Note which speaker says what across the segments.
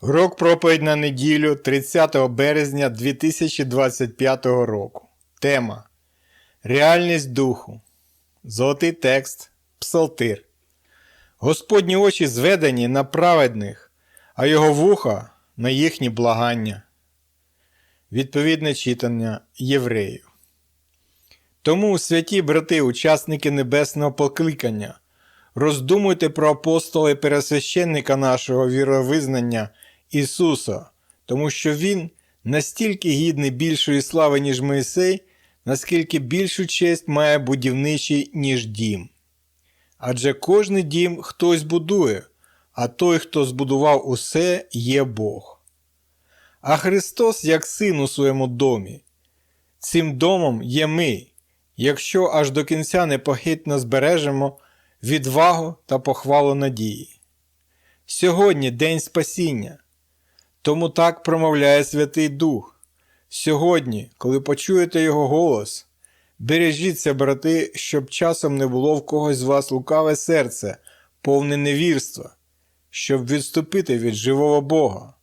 Speaker 1: Урок проповідь на неділю 30 березня 2025 року. Тема Реальність духу. Золотий текст Псалтир. Господні очі зведені на праведних, а його вуха на їхні благання. Відповідне читання євреїв. Тому, святі брати, учасники небесного покликання, роздумуйте про апостола і пересвященника нашого віровизнання Ісуса, тому що Він настільки гідний більшої слави, ніж Моїсей, наскільки більшу честь має будівничий, ніж дім. Адже кожний дім хтось будує, а той, хто збудував усе, є Бог. А Христос як син у своєму домі. Цим домом є ми, якщо аж до кінця непохитно збережемо відвагу та похвалу надії. Сьогодні день спасіння. Тому так промовляє Святий Дух. Сьогодні, коли почуєте Його голос, бережіться, брати, щоб часом не було в когось з вас лукаве серце, повне невірства, щоб відступити від живого Бога.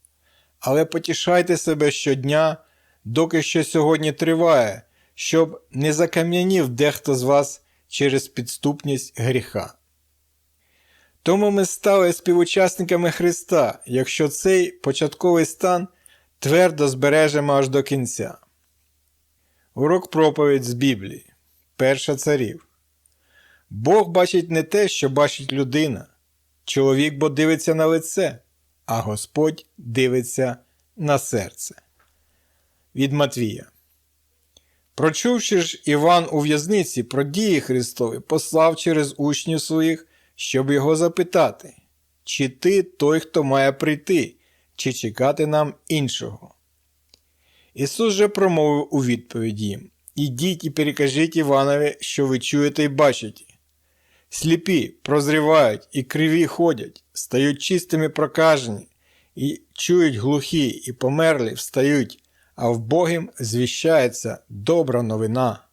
Speaker 1: Але потішайте себе щодня, доки що сьогодні триває, щоб не закам'янів дехто з вас через підступність гріха. Тому ми стали співучасниками Христа, якщо цей початковий стан твердо збережемо аж до кінця. Урок проповідь з Біблії. Перша царів. Бог бачить не те, що бачить людина. Чоловік бо дивиться на лице, а Господь дивиться на серце. Від Матвія. Прочувши ж Іван у в'язниці про дії Христові, послав через учнів своїх щоб його запитати, чи ти той, хто має прийти, чи чекати нам іншого. Ісус же промовив у відповідь їм Ідіть і перекажіть Іванові, що ви чуєте і бачите. Сліпі прозрівають і криві ходять, стають чистими прокажені, і чують глухі, і померлі встають, а в Богім звіщається добра новина.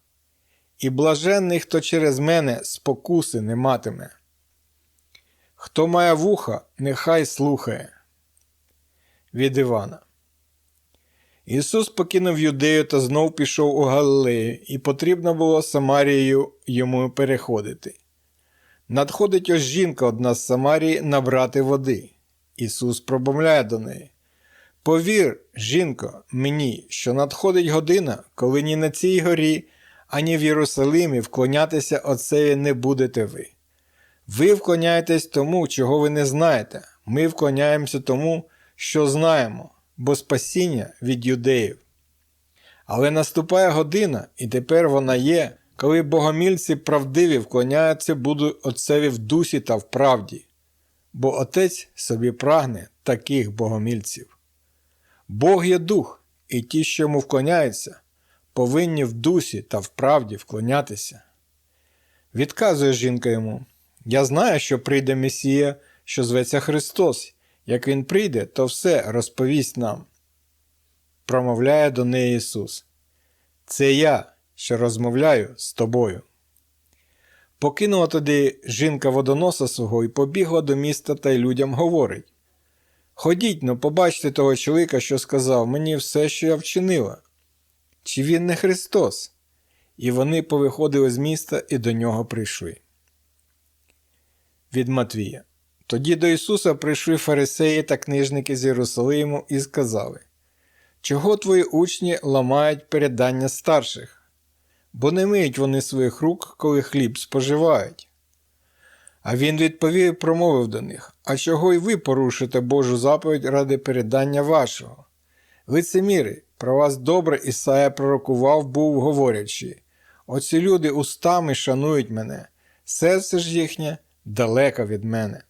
Speaker 1: І блаженний, хто через мене спокуси не матиме. Хто має вуха, нехай слухає. Від Івана. Ісус покинув юдею та знов пішов у Галилею, і потрібно було Самарією йому переходити. Надходить ось жінка одна з Самарії набрати води. Ісус промовляє до неї. Повір, жінко, мені, що надходить година, коли ні на цій горі, ані в Єрусалимі вклонятися Отцеві не будете ви. Ви вклоняєтесь тому, чого ви не знаєте. Ми вклоняємося тому, що знаємо, бо спасіння від юдеїв. Але наступає година, і тепер вона є, коли богомільці правдиві вклоняються будуть Отцеві в дусі та в правді, бо Отець собі прагне таких богомільців. Бог є дух, і ті, що йому вклоняються, повинні в дусі та в правді вклонятися. Відказує жінка йому. Я знаю, що прийде Месія, що зветься Христос. Як Він прийде, то все розповість нам. Промовляє до неї Ісус. Це я, що розмовляю з тобою. Покинула тоді жінка водоноса свого і побігла до міста та й людям говорить Ходіть ну, побачте того чоловіка, що сказав мені все, що я вчинила. Чи він не Христос? І вони повиходили з міста і до нього прийшли від Матвія. Тоді до Ісуса прийшли фарисеї та книжники з Єрусалиму і сказали Чого твої учні ламають передання старших? Бо не миють вони своїх рук, коли хліб споживають. А він відповів і промовив до них А чого й ви порушите Божу заповідь ради передання вашого? Лицеміри, про вас добре Ісая пророкував, був говорячи Оці люди устами шанують мене, серце ж їхнє далеко від мене.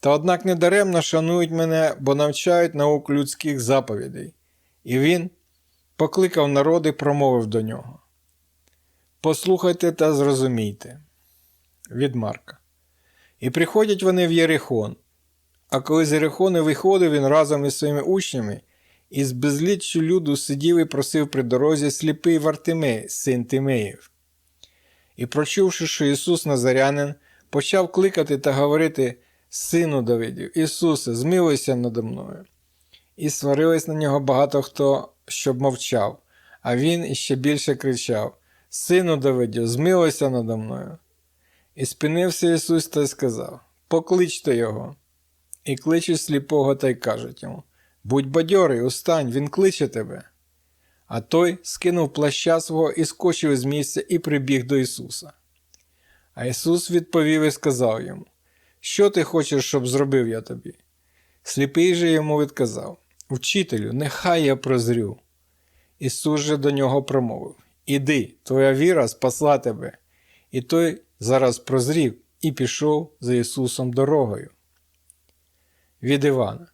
Speaker 1: Та однак недаремно шанують мене, бо навчають наук людських заповідей. І він покликав народ і промовив до нього. Послухайте та зрозумійте. Від Марка. І приходять вони в Єрихон. А коли з Єрихони виходив він разом із своїми учнями, і з безліччю люду сидів і просив при дорозі сліпий Вартимей, син Тимеїв. І прочувши, що Ісус Назарянин, почав кликати та говорити Сину Давидів, Ісусе, змилуйся надо мною. І сварились на нього багато хто, щоб мовчав, а він іще більше кричав Сину Давидів, змилуйся надо мною. І спинився Ісус та сказав Покличте його. І кличуть сліпого та й кажуть йому Будь бадьорий, устань, він кличе тебе. А той скинув плаща свого і скочив з місця і прибіг до Ісуса. А Ісус відповів і сказав йому Що ти хочеш, щоб зробив я тобі? Сліпий же йому відказав Учителю, нехай я прозрю. Ісус же до нього промовив Іди, твоя віра спасла тебе. І той зараз прозрів і пішов за Ісусом дорогою. Від Івана.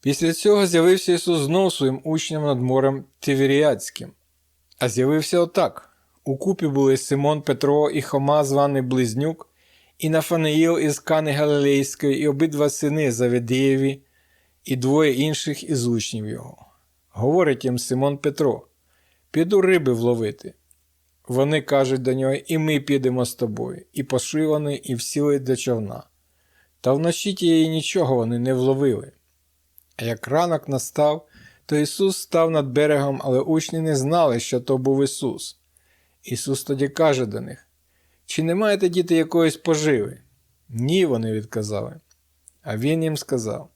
Speaker 1: Після цього з'явився Ісус знов своїм учням над морем Тиверіадським. А з'явився отак. У купі були Симон Петро і Хома, званий Близнюк, і Нафанаїл із Кани Галилейської, і обидва сини Заведеєві, і двоє інших із учнів його. Говорить їм Симон Петро: Піду риби вловити. Вони кажуть до нього, і ми підемо з тобою, і пошли вони, і всіли до човна. Та вночі тієї нічого вони не вловили. А як ранок настав, то Ісус став над берегом, але учні не знали, що то був Ісус. Ісус тоді каже до них: Чи не маєте діти якоїсь поживи? Ні, вони відказали. А він їм сказав: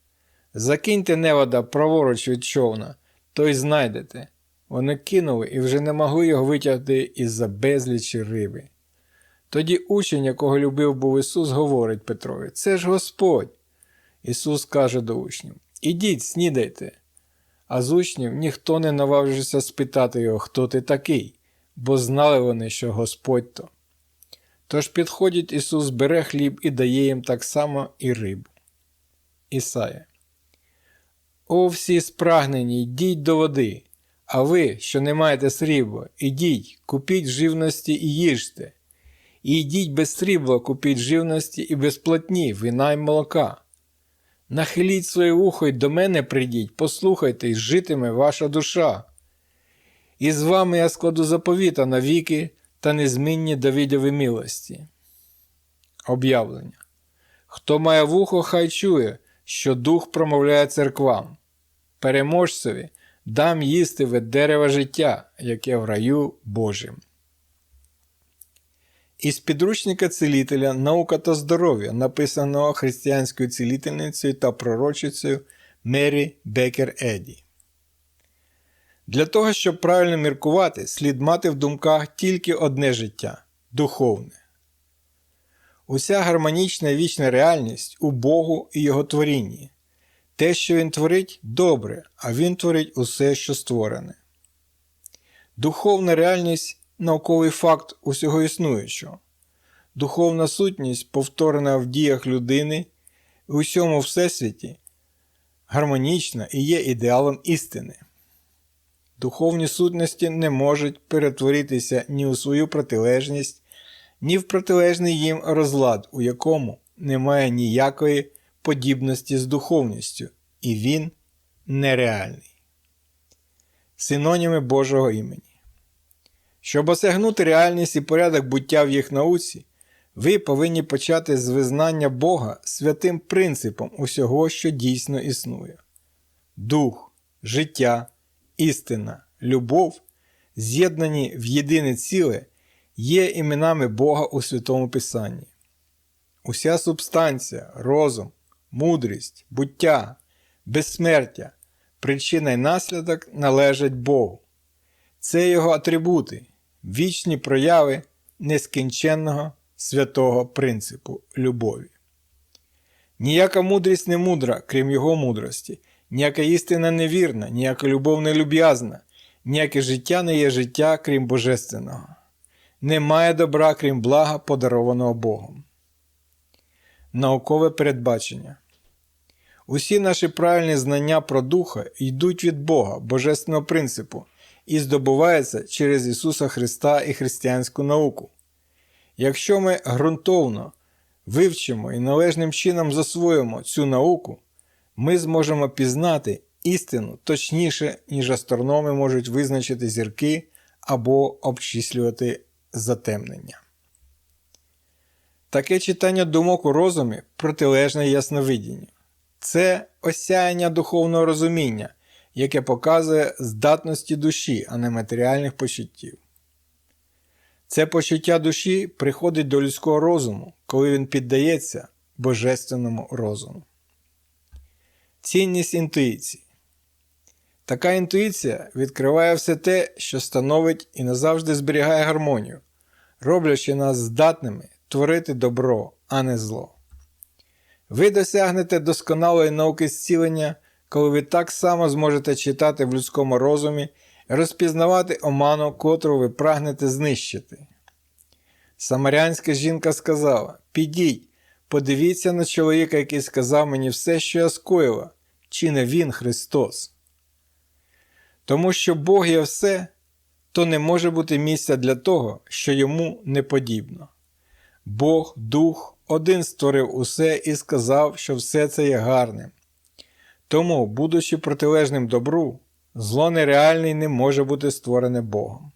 Speaker 1: Закиньте невода праворуч від човна, то й знайдете. Вони кинули і вже не могли його витягти із-за безлічі риби. Тоді учень, якого любив був Ісус, говорить Петрові: Це ж Господь. Ісус каже до учнів: Ідіть, снідайте. А з учнів ніхто не наважився спитати його, хто ти такий, бо знали вони, що Господь то. Тож підходить Ісус, бере хліб і дає їм так само і рибу. Ісая. О, всі спрагнені, йдіть до води, а ви, що не маєте срібла, ідіть, купіть живності і їжте. І йдіть без срібла, купіть живності і без платні, вина й молока. Нахиліть своє вухо й до мене прийдіть, послухайте, і житиме ваша душа. І з вами я складу заповіта навіки та незмінні Давидові милості. Об'явлення. Хто має вухо, хай чує, що дух промовляє церквам. Переможцеві дам їсти від дерева життя, яке в раю Божим. Із підручника цілителя Наука та здоров'я, написаного християнською цілительницею та пророчицею Мері Бекер Еді. Для того, щоб правильно міркувати, слід мати в думках тільки одне життя духовне. Уся гармонічна вічна реальність у Богу і Його творінні. Те, що Він творить, добре, а Він творить усе, що створене. Духовна реальність науковий факт усього існуючого. Духовна сутність, повторена в діях людини у всьому всесвіті, гармонічна і є ідеалом істини. Духовні сутності не можуть перетворитися ні у свою протилежність, ні в протилежний їм розлад, у якому немає ніякої подібності з духовністю, і він нереальний. Синоніми Божого імені. Щоб осягнути реальність і порядок буття в їх науці, ви повинні почати з визнання Бога святим принципом усього, що дійсно існує. Дух, життя, істина, любов, з'єднані в єдине ціле, є іменами Бога у Святому Писанні. Уся субстанція, розум, мудрість, буття, безсмертя, причина й наслідок належать Богу. Це його атрибути, вічні прояви нескінченного святого принципу любові. Ніяка мудрість не мудра, крім його мудрості, ніяка істина не вірна, ніяка любов не люб'язна, ніяке життя не є життя, крім божественного. Немає добра, крім блага, подарованого Богом. Наукове передбачення. Усі наші правильні знання про Духа йдуть від Бога, Божественного принципу, і здобуваються через Ісуса Христа і християнську науку. Якщо ми ґрунтовно вивчимо і належним чином засвоїмо цю науку, ми зможемо пізнати істину точніше, ніж астрономи можуть визначити зірки або обчислювати затемнення. Таке читання думок у розумі протилежне ясновидінню. Це осяяння духовного розуміння, яке показує здатності душі, а не матеріальних почуттів. Це почуття душі приходить до людського розуму, коли він піддається божественному розуму. Цінність інтуїції. Така інтуїція відкриває все те, що становить і назавжди зберігає гармонію, роблячи нас здатними творити добро, а не зло. Ви досягнете досконалої науки зцілення, коли ви так само зможете читати в людському розумі і розпізнавати оману, котру ви прагнете знищити. Самарянська жінка сказала: Підіть, подивіться на чоловіка, який сказав мені все, що я скоїла, чи не він Христос. Тому що Бог є все, то не може бути місця для того, що йому не подібно. Бог, Дух, один створив усе і сказав, що все це є гарним. Тому, будучи протилежним добру, зло нереальне не може бути створене Богом.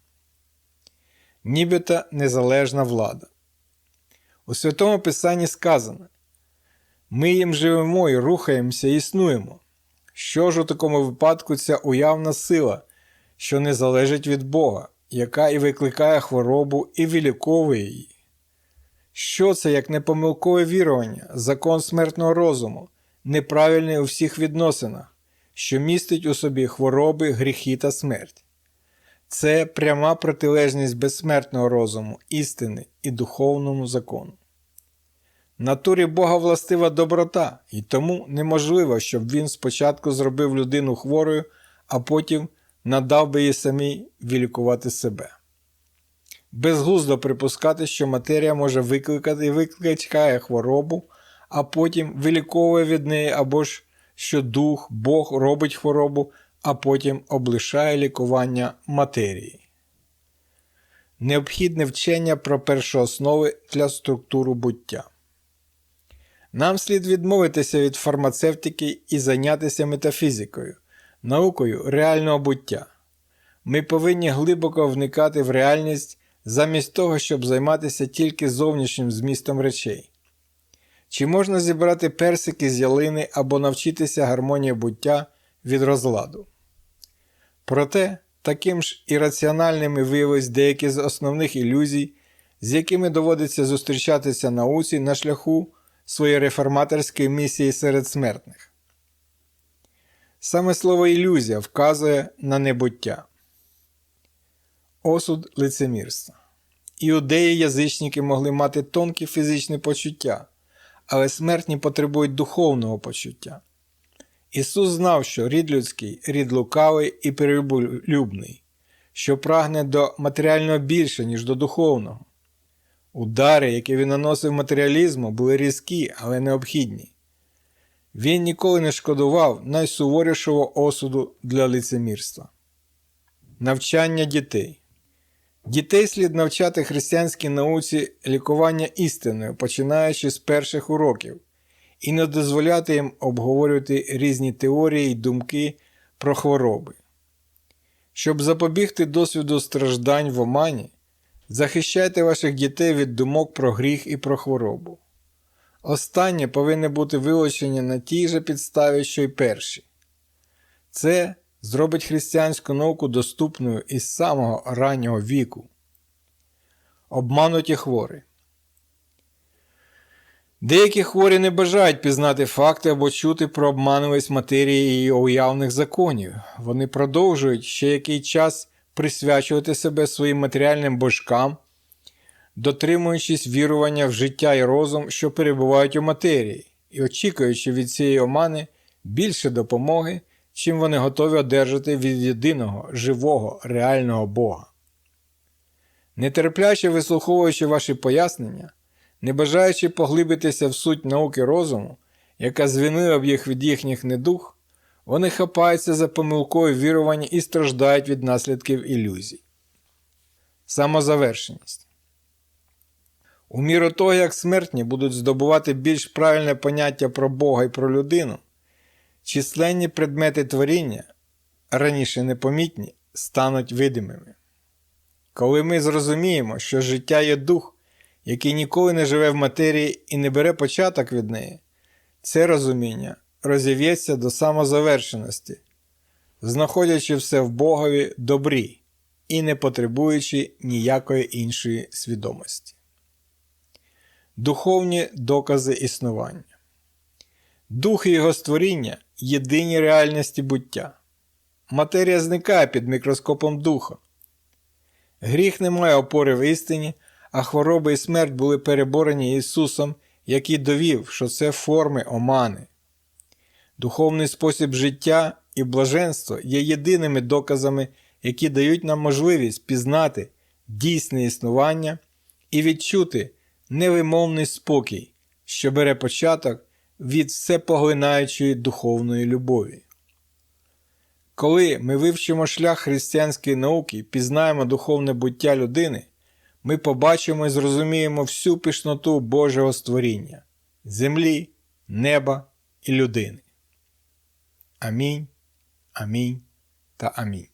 Speaker 1: Нібито незалежна влада. У Святому Писанні сказано: Ми їм живемо і рухаємося і існуємо. Що ж у такому випадку ця уявна сила, що не залежить від Бога, яка і викликає хворобу і виліковує її? Що це як непомилкове вірування, закон смертного розуму, неправильний у всіх відносинах, що містить у собі хвороби, гріхи та смерть? Це пряма протилежність безсмертного розуму, істини і духовному закону. Натурі Бога властива доброта, і тому неможливо, щоб він спочатку зробив людину хворою, а потім надав би їй самій вилікувати себе. Безглуздо припускати, що матерія може викликати і викликає хворобу, а потім виліковує від неї, або ж що дух, Бог робить хворобу, а потім облишає лікування матерії. Необхідне вчення про першооснови для структуру буття. Нам слід відмовитися від фармацевтики і зайнятися метафізикою, наукою реального буття. Ми повинні глибоко вникати в реальність замість того, щоб займатися тільки зовнішнім змістом речей. Чи можна зібрати персики з ялини або навчитися гармонії буття від розладу? Проте, таким ж ірраціональними виявились деякі з основних ілюзій, з якими доводиться зустрічатися науці на шляху своєї реформаторської місії серед смертних. Саме слово ілюзія вказує на небуття. Осуд лицемірства. Іудеї язичники могли мати тонкі фізичні почуття, але смертні потребують духовного почуття. Ісус знав, що рід людський рід лукавий і перелюбний, що прагне до матеріального більше, ніж до духовного. Удари, які він наносив матеріалізму, були різкі, але необхідні. Він ніколи не шкодував найсуворішого осуду для лицемірства. Навчання дітей. Дітей слід навчати християнській науці лікування істиною, починаючи з перших уроків, і не дозволяти їм обговорювати різні теорії й думки про хвороби. Щоб запобігти досвіду страждань в омані, захищайте ваших дітей від думок про гріх і про хворобу. Останнє повинне бути вилучені на тій же підставі, що й перші. Це зробить християнську науку доступною із самого раннього віку. Обмануті хворі. Деякі хворі не бажають пізнати факти або чути про обманливість матерії і уявних законів. Вони продовжують ще який час присвячувати себе своїм матеріальним божкам, дотримуючись вірування в життя і розум, що перебувають у матерії, і очікуючи від цієї омани більше допомоги, чим вони готові одержати від єдиного живого реального Бога. Нетерпляче вислуховуючи ваші пояснення, не бажаючи поглибитися в суть науки розуму, яка звінила б їх від їхніх недух, вони хапаються за помилкове вірування і страждають від наслідків ілюзій. Самозавершеність. У міру того, як смертні будуть здобувати більш правильне поняття про Бога і про людину, численні предмети творіння, раніше непомітні, стануть видимими. Коли ми зрозуміємо, що життя є дух який ніколи не живе в матерії і не бере початок від неї, це розуміння розів'ється до самозавершеності, знаходячи все в Богові добрі і не потребуючи ніякої іншої свідомості. Духовні докази існування. Дух і його створіння єдині реальності буття. Матерія зникає під мікроскопом духа. Гріх не має опори в істині, а хвороби і смерть були переборені Ісусом, який довів, що це форми омани. Духовний спосіб життя і блаженство є єдиними доказами, які дають нам можливість пізнати дійсне існування і відчути невимовний спокій, що бере початок від всепоглинаючої духовної любові. Коли ми вивчимо шлях християнської науки і пізнаємо духовне буття людини, ми побачимо і зрозуміємо всю пишноту Божого створіння землі, неба і людини. Amém, amém, tá amém.